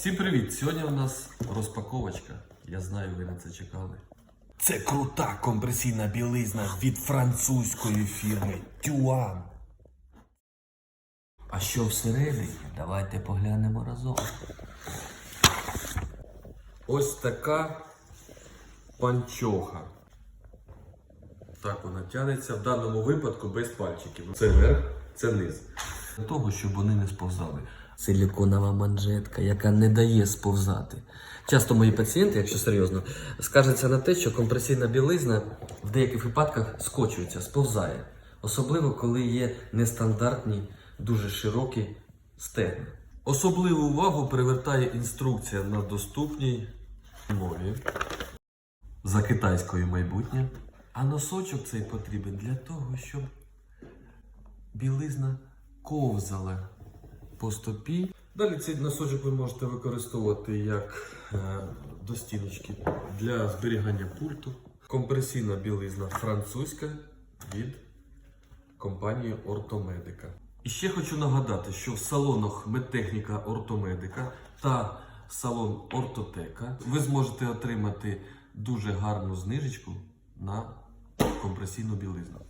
Всім привіт! Сьогодні у нас розпаковочка. Я знаю, ви на це чекали. Це крута компресійна білизна від французької фірми Тюан. А що всередині? Давайте поглянемо разом. Ось така панчоха. Так вона тягнеться в даному випадку без пальчиків. Це верх, це низ. Для того, щоб вони не сповзали. Силіконова манжетка, яка не дає сповзати. Часто мої пацієнти, якщо серйозно, скаржаться на те, що компресійна білизна в деяких випадках скочується, сповзає. Особливо, коли є нестандартні, дуже широкі стегна. Особливу увагу привертає інструкція на доступній мові за китайською майбутнє. А носочок цей потрібен для того, щоб білизна ковзала по стопі. Далі цей носочок ви можете використовувати як е, до стіночки для зберігання пульту. Компресійна білизна французька від компанії Ортомедика. І ще хочу нагадати, що в салонах Медтехніка Ортомедика та салон Ортотека ви зможете отримати дуже гарну знижечку на компресійну білизну.